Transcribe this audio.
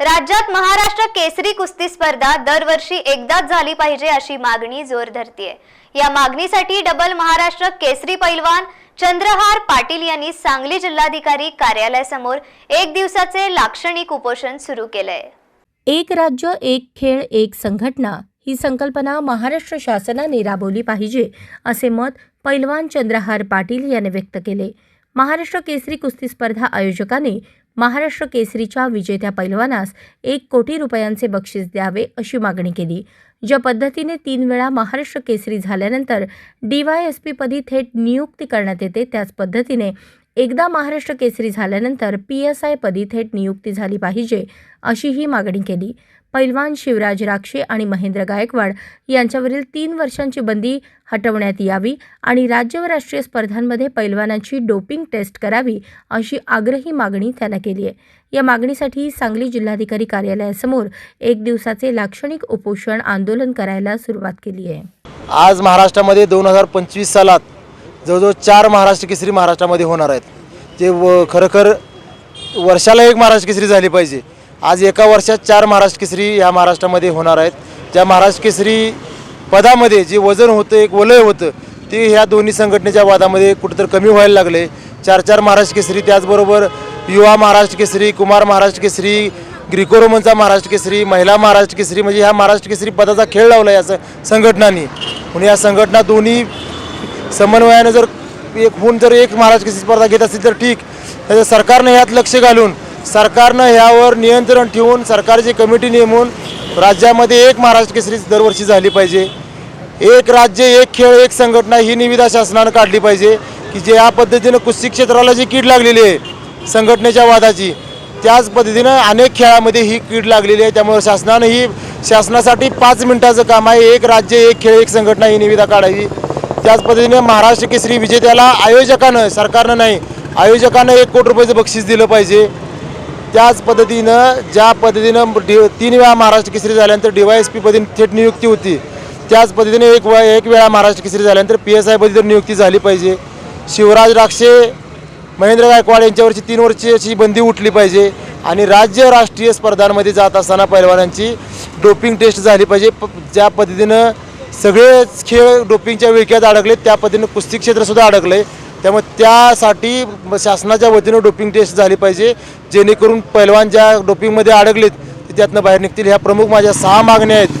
राज्यात महाराष्ट्र केसरी कुस्ती स्पर्धा दरवर्षी एकदाच झाली पाहिजे अशी मागणी जोर धरतीये. या मागणीसाठी डबल महाराष्ट्र केसरी पैलवान चंद्रहार पाटील यांनी सांगली जिल्हाधिकारी कार्यालयासमोर एक दिवसाचे लाक्षणिक उपोषण सुरू केलंय. एक राज्य एक खेळ एक संघटना ही संकल्पना महाराष्ट्र शासनाने राबवली पाहिजे असे मत पैलवान चंद्रहार पाटील याने व्यक्त केले. महाराष्ट्र केसरी कुस्ती स्पर्धा आयोजकाने महाराष्ट्र केसरीच्या विजेत्या पैलवानास एक कोटी रुपयांचे बक्षीस द्यावे अशी मागणी केली. ज्या पद्धतीने तीन वेळा महाराष्ट्र केसरी झाल्यानंतर डीवायएसपीपदी थेट नियुक्ती करण्यात येते त्याच पद्धतीने एकदा महाराष्ट्र केसरी झाल्यानंतर पी एस आय पदी थेट नियुक्ती झाली पाहिजे अशी ही मागणी केली. पैलवान शिवराज राक्षे आणि महेंद्र गायकवाड यांच्यावरील तीन वर्षांची बंदी हटवण्यात यावी आणि राज्य व राष्ट्रीय स्पर्धांमध्ये पैलवानांची डोपिंग टेस्ट करावी अशी आग्रही मागणी त्यानं केली आहे. या मागणीसाठी सांगली जिल्हाधिकारी कार्यालयासमोर एक दिवसाचे लाक्षणिक उपोषण आंदोलन करायला सुरुवात केली आहे. आज महाराष्ट्रामध्ये दोन हजार पंचवीस सालात जवळजवळ चार महाराष्ट्र केसरी महाराष्ट्रामध्ये होणार आहेत. ते व खरोखर वर्षाला एक महाराष्ट्र केसरी झाली पाहिजे. आज एका वर्षात चार महाराष्ट्र केसरी ह्या महाराष्ट्रामध्ये होणार आहेत. त्या महाराष्ट्र केसरी पदामध्ये जे वजन होतं एक वलय होतं ते ह्या दोन्ही संघटनेच्या वादामध्ये कुठंतरी कमी व्हायला लागले. चार चार महाराष्ट्र केसरी त्याचबरोबर युवा महाराष्ट्र केसरी कुमार महाराष्ट्र केसरी ग्रिको रोमनचा महाराष्ट्र केसरी महिला महाराष्ट्र केसरी म्हणजे ह्या महाराष्ट्र केसरी पदाचा खेळ लावला या स- संघटनांनी. म्हणून या संघटना दोन्ही समन्वयानं जर एक होऊन जर एक महाराष्ट्र केसरी स्पर्धा घेत असतील तर ठीक. त्याचं सरकारनं ह्यात लक्ष घालून सरकारनं ह्यावर नियंत्रण ठेवून सरकारची कमिटी नेमून राज्यामध्ये एक महाराष्ट्र केसरी दरवर्षी झाली पाहिजे. एक राज्य एक खेळ एक संघटना ही निविदा शासनानं काढली पाहिजे की जे या पद्धतीनं कुस्ती क्षेत्राला जी कीड लागलेली आहे संघटनेच्या वादाची त्याच पद्धतीनं अनेक खेळामध्ये ही कीड लागलेली आहे. त्यामुळे शासनानं ही शासनासाठी पाच मिनिटाचं काम आहे. एक राज्य एक खेळ एक संघटना ही निविदा काढावी. त्याच पद्धतीने महाराष्ट्र केसरी विजेत्याला आयोजकानं सरकारनं नाही आयोजकानं एक कोटी रुपयाचं बक्षीस दिलं पाहिजे. त्याच पद्धतीनं ज्या पद्धतीनं डी तीन वेळा महाराष्ट्र केसरी झाल्यानंतर डी वाय एस पी पदी थेट नियुक्ती होती त्याच पद्धतीने एक वे एक वेळा महाराष्ट्र केसरी झाल्यानंतर पी एस आय पदी तर नियुक्ती झाली पाहिजे. शिवराज राक्षे महेंद्र गायकवाड यांच्यावरची तीन वर्षाची बंदी उठली पाहिजे आणि राज्य राष्ट्रीय स्पर्धांमध्ये जात असताना पैलवानांची डोपिंग टेस्ट झाली पाहिजे. प ज्या पद्धतीनं सगळेच खेळ डोपिंगच्या विळख्यात अडकले त्या पद्धतीनं कुस्ती क्षेत्रसुद्धा अडकले. त्यामुळे त्यासाठी शासनाच्या वतीनं डोपिंग टेस्ट झाली पाहिजे जेणेकरून पैलवान ज्या डोपिंगमध्ये अडकलेत ते त्यातनं बाहेर निघतील. ह्या प्रमुख माझ्या सहा मागण्या आहेत.